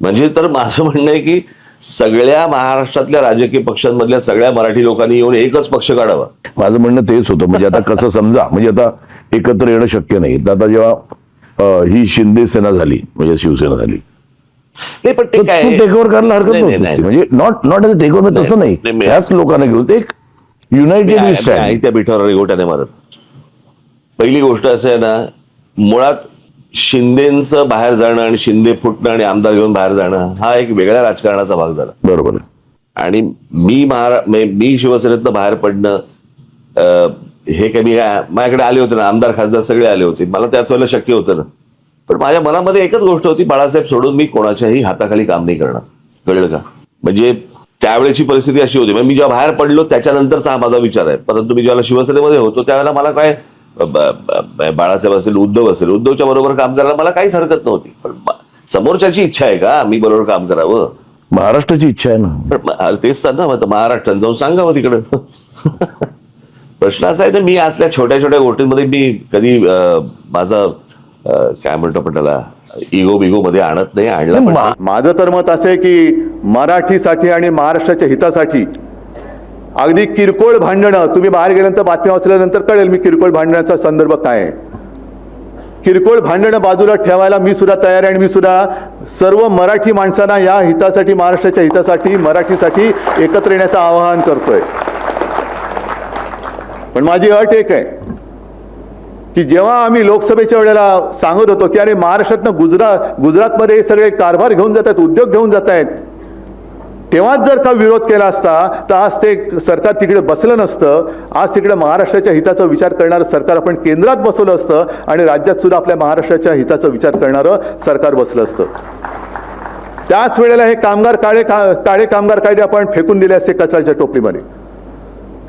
म्हणजे तर माझं म्हणणं आहे की सगळ्या महाराष्ट्रातल्या राजकीय पक्षांमधल्या सगळ्या मराठी लोकांनी येऊन एकच पक्ष काढावा. माझं म्हणणं तेच होतं. म्हणजे आता कसं समजा म्हणजे आता एकत्र येणं शक्य नाही. तर आता जेव्हा ही शिंदे सेना झाली म्हणजे शिवसेना झाली. नाही पण ते काय? टेक ओव्हर करायला हरकत नाही. म्हणजे not not as take over तसं नाही. ह्याच लोकांना घेऊन ते एक युनायटेड त्या पिठावर रेगोट्याने मारत. पहिली गोष्ट असं आहे ना मुळात शिंदेचं बाहेर जाणं आणि शिंदे फुटणं आणि आमदार घेऊन बाहेर जाणं हा एक वेगळ्या राजकारणाचा भाग झाला. बरोबर आणि मी महारा मी शिवसेनेतनं बाहेर पडणं हे काही मी काय माझ्याकडे आले होते ना आमदार खासदार सगळे आले होते. मला त्याच वेळेला शक्य होतं ना. पण माझ्या मनामध्ये एकच गोष्ट होती बाळासाहेब सोडून मी कोणाच्याही हाताखाली काम नाही करणार. कळलं का? म्हणजे त्यावेळेची परिस्थिती अशी होती. म्हणजे मी जेव्हा बाहेर पडलो त्याच्यानंतरचा हा माझा विचार आहे. परंतु मी जेव्हा शिवसेनेमध्ये होतो त्यावेळेला मला काय बाळासाहेब असेल उद्धव असेल उद्धवच्या बरोबर काम करायला मला काहीच हरकत नव्हती. पण समोरच्याची इच्छा आहे का? मी बरोबर काम करावं? महाराष्ट्राची इच्छा आहे ना. पण तेच ना मग महाराष्ट्रात जाऊन सांगावं तिकडं. प्रश्न असा आहे ना मी असल्या छोट्या छोट्या गोष्टींमध्ये मी कधी माझं काय म्हणतो आपण त्याला इगो बिगो मध्ये आणत नाही आणला माझं तर मत असे की मराठीसाठी आणि महाराष्ट्राच्या हितासाठी अगदी किरकोळ भांडणं तुम्ही बाहेर गेल्यानंतर बातम्या वाचल्यानंतर कळेल मी किरकोळ भांडणाचा संदर्भ काय आहे. किरकोळ भांडणं बाजूला ठेवायला मी सुद्धा तयार आहे आणि मी सुद्धा सर्व मराठी माणसांना या हितासाठी महाराष्ट्राच्या हितासाठी मराठीसाठी एकत्र येण्याचं आवाहन करतोय. पण माझी अट एक आहे की जेव्हा आम्ही लोकसभेच्या वेळेला सांगत होतो की अरे महाराष्ट्रातनं गुजरात गुजरातमध्ये हे सगळे कारभार घेऊन जात आहेत उद्योग घेऊन जात आहेत तेव्हाच जर का विरोध केला असता तर आज ते सरकार तिकडे बसलं नसतं. आज तिकडे महाराष्ट्राच्या हिताचा विचार करणारं सरकार आपण केंद्रात बसवलं असतं आणि राज्यात सुद्धा आपल्या महाराष्ट्राच्या हिताचा विचार करणारं सरकार बसलं असतं. त्याच वेळेला हे कामगार काळे का काळे कामगार कायदे आपण फेकून दिले असते कचऱ्याच्या टोपलीमध्ये.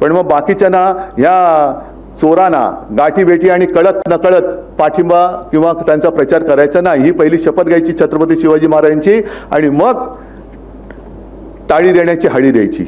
पण मग बाकीच्यांना ह्या चोरांना गाठीबेटी आणि कळत नकळत पाठिंबा किंवा त्यांचा प्रचार करायचा नाही. ही पहिली शपथ घ्यायची छत्रपती शिवाजी महाराजांची आणि मग टाळी देण्याची हळी द्यायची.